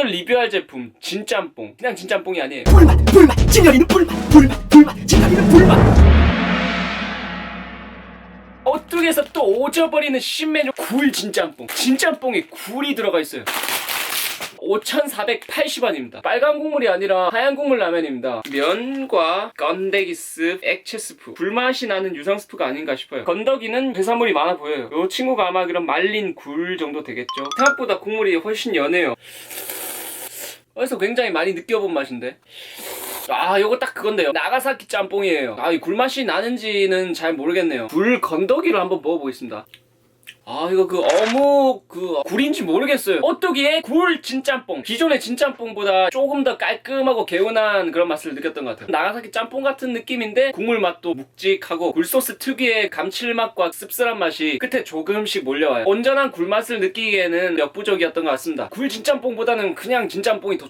오늘 리뷰할 제품 진짬뽕 그냥 진짬뽕이 아니에요 불맛 불맛 진열이는 불맛 불맛 불맛 진열이는 불맛 오뚜기에서 또 오져버리는 신메뉴 굴 진짬뽕 진짬뽕에 굴이 들어가 있어요 5,480원입니다. 빨간 국물이 아니라 하얀 국물 라면입니다. 면과 건더기 스프, 액체 스프, 불맛이 나는 유성 스프가 아닌가 싶어요. 건더기는 해산물이 많아 보여요. 이 친구가 아마 그런 말린 굴 정도 되겠죠. 생각보다 국물이 훨씬 연해요. 어디서 굉장히 많이 느껴본 맛인데. 아, 요거 딱 그건데요. 나가사키 짬뽕이에요. 아, 이 굴맛이 나는지는 잘 모르겠네요. 굴 건더기를 한번 먹어보겠습니다. 아 이거 그 어묵 그 굴인지 모르겠어요. 오뚜기의 굴 진짬뽕 기존의 진짬뽕보다 조금 더 깔끔하고 개운한 그런 맛을 느꼈던 것 같아요. 나가사키 짬뽕 같은 느낌인데 국물 맛도 묵직하고 굴소스 특유의 감칠맛과 씁쓸한 맛이 끝에 조금씩 몰려와요. 온전한 굴맛을 느끼기에는 역부족이었던 것 같습니다. 굴 진짬뽕보다는 그냥 진짬뽕이 더